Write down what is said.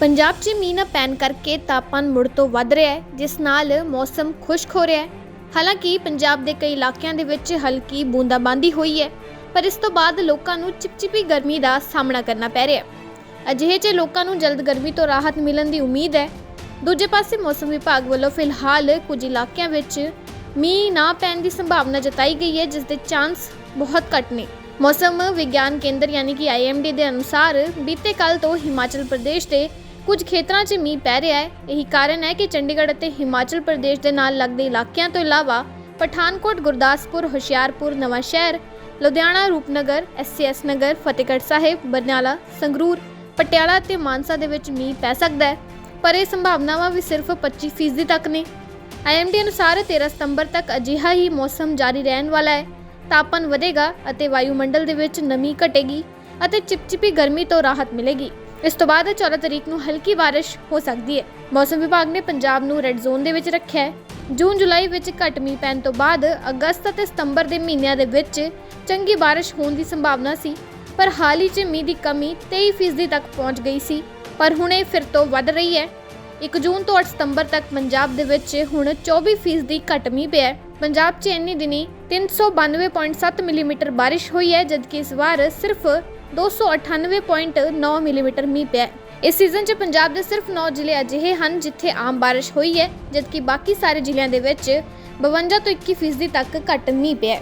ਪੰਜਾਬ 'ਚ ਮੀਂਹ ਨਾ ਪੈਣ ਕਰਕੇ ਤਾਪਮਾਨ ਮੁੜ ਤੋਂ ਵੱਧ ਰਿਹਾ ਹੈ, ਜਿਸ ਨਾਲ ਮੌਸਮ ਖੁਸ਼ਕ ਹੋ ਰਿਹਾ ਹੈ। ਹਾਲਾਂਕਿ ਪੰਜਾਬ ਦੇ ਕਈ ਇਲਾਕਿਆਂ ਦੇ ਵਿੱਚ ਹਲਕੀ ਬੂੰਦਾਬਾਂਦੀ ਹੋਈ ਹੈ, ਪਰ ਇਸ ਤੋਂ ਬਾਅਦ ਲੋਕਾਂ ਨੂੰ ਚਿਪਚਿਪੀ ਗਰਮੀ ਦਾ ਸਾਹਮਣਾ ਕਰਨਾ ਪੈ ਰਿਹਾ ਹੈ। ਅਜਿਹੇ 'ਚ ਲੋਕਾਂ ਨੂੰ ਜਲਦ ਗਰਮੀ ਤੋਂ ਰਾਹਤ ਮਿਲਣ ਦੀ ਉਮੀਦ ਹੈ। ਦੂਜੇ ਪਾਸੇ ਮੌਸਮ ਵਿਭਾਗ ਵੱਲੋਂ ਫਿਲਹਾਲ ਕੁਝ ਇਲਾਕਿਆਂ ਵਿੱਚ ਮੀਂਹ ਨਾ ਪੈਣ ਦੀ ਸੰਭਾਵਨਾ ਜਤਾਈ ਗਈ ਹੈ, ਜਿਸ ਦੇ ਚਾਂਸ ਬਹੁਤ ਘੱਟ ਨੇ। ਮੌਸਮ ਵਿਗਿਆਨ ਕੇਂਦਰ ਯਾਨੀ ਕਿ ਆਈਐਮਡੀ ਦੇ ਅਨੁਸਾਰ ਬੀਤੇ ਕੱਲ ਤੋਂ ਹਿਮਾਚਲ ਪ੍ਰਦੇਸ਼ ਦੇ ਕੁਝ ਖੇਤਰਾਂ 'ਚ ਮੀਂਹ ਪੈ ਰਿਹਾ ਹੈ। ਇਹੀ ਕਾਰਨ ਹੈ ਕਿ ਚੰਡੀਗੜ੍ਹ ਅਤੇ ਹਿਮਾਚਲ ਪ੍ਰਦੇਸ਼ ਦੇ ਨਾਲ ਲੱਗਦੇ ਇਲਾਕਿਆਂ ਤੋਂ ਇਲਾਵਾ ਪਠਾਨਕੋਟ, ਗੁਰਦਾਸਪੁਰ, ਹੁਸ਼ਿਆਰਪੁਰ, ਨਵਾਂ ਸ਼ਹਿਰ, ਲੁਧਿਆਣਾ, ਰੂਪਨਗਰ ਐਸਸੀਐਸ ਨਗਰ, ਫਤਿਹਗੜ੍ਹ ਸਾਹਿਬ, ਬਰਨਾਲਾ, ਸੰਗਰੂਰ, ਪਟਿਆਲਾ ਅਤੇ ਮਾਨਸਾ ਦੇ ਵਿੱਚ ਮੀਂਹ ਪੈ ਸਕਦਾ ਹੈ। ਪਰ ਇਹ ਸੰਭਾਵਨਾਵਾਂ ਵੀ ਸਿਰਫ 25% ਤੱਕ ਨੇ। ਆਈਐਮਡੀ ਅਨੁਸਾਰ 13 ਸਤੰਬਰ ਤੱਕ ਅਜਿਹਾ ਹੀ ਮੌਸਮ ਜਾਰੀ ਰਹਿਣ ਵਾਲਾ ਹੈ। ਤਾਪਮਾਨ ਵਧੇਗਾ ਅਤੇ ਵਾਯੂਮੰਡਲ ਦੇ ਵਿੱਚ ਨਮੀ ਘਟੇਗੀ ਅਤੇ ਚਿਪਚਿਪੀ ਗਰਮੀ ਤੋਂ ਰਾਹਤ ਮਿਲੇਗੀ। ਇਸ ਤੋਂ ਬਾਅਦ 14 ਤਰੀਕ ਨੂੰ ਹਲਕੀ ਬਾਰਿਸ਼ ਹੋ ਸਕਦੀ ਹੈ। ਮੌਸਮ ਵਿਭਾਗ ਨੇ ਪੰਜਾਬ ਨੂੰ ਰੈੱਡ ਜ਼ੋਨ ਦੇ ਵਿੱਚ ਰੱਖਿਆ ਹੈ। ਜੂਨ, ਜੁਲਾਈ ਵਿੱਚ ਘੱਟ ਮੀਂਹ ਪੈਣ ਤੋਂ ਬਾਅਦ ਅਗਸਤ ਅਤੇ ਸਤੰਬਰ ਦੇ ਮਹੀਨਿਆਂ ਦੇ ਵਿੱਚ ਚੰਗੀ ਬਾਰਿਸ਼ ਹੋਣ ਦੀ ਸੰਭਾਵਨਾ ਸੀ, ਪਰ ਹਾਲ ਹੀ 'ਚ ਮੀਂਹ ਦੀ ਕਮੀ 23% ਤੱਕ ਪਹੁੰਚ ਗਈ ਸੀ, ਪਰ ਹੁਣ ਇਹ ਫਿਰ ਤੋਂ ਵੱਧ ਰਹੀ ਹੈ। 1 ਜੂਨ ਤੋਂ 8 ਸਤੰਬਰ ਤੱਕ ਪੰਜਾਬ ਦੇ ਵਿੱਚ ਹੁਣ 24% ਦੀ ਘੱਟ ਮੀਂਹ ਪਿਆ ਹੈ। ਪੰਜਾਬ 'ਚ ਇੰਨੀ ਦਿਨੀ 392.7 ਮਿਲੀਮੀਟਰ ਬਾਰਿਸ਼ ਹੋਈ ਹੈ, ਜਦਕਿ ਇਸ ਵਾਰ ਸਿਰਫ 298.9 ਮਿਲੀਮੀਟਰ ਮੀਂਹ ਪਿਆ ਇਸ ਸੀਜ਼ਨ 'ਚ ਪੰਜਾਬ ਦੇ ਸਿਰਫ 9 ਜ਼ਿਲ੍ਹੇ ਅਜਿਹੇ ਹਨ ਜਿੱਥੇ ਆਮ ਬਾਰਿਸ਼ ਹੋਈ ਹੈ, ਜਦਕਿ ਬਾਕੀ ਸਾਰੇ ਜ਼ਿਲ੍ਹਿਆਂ ਦੇ ਵਿੱਚ 52 ਤੋਂ 21% ਤੱਕ ਘੱਟ ਮੀਂਹ ਪਿਆ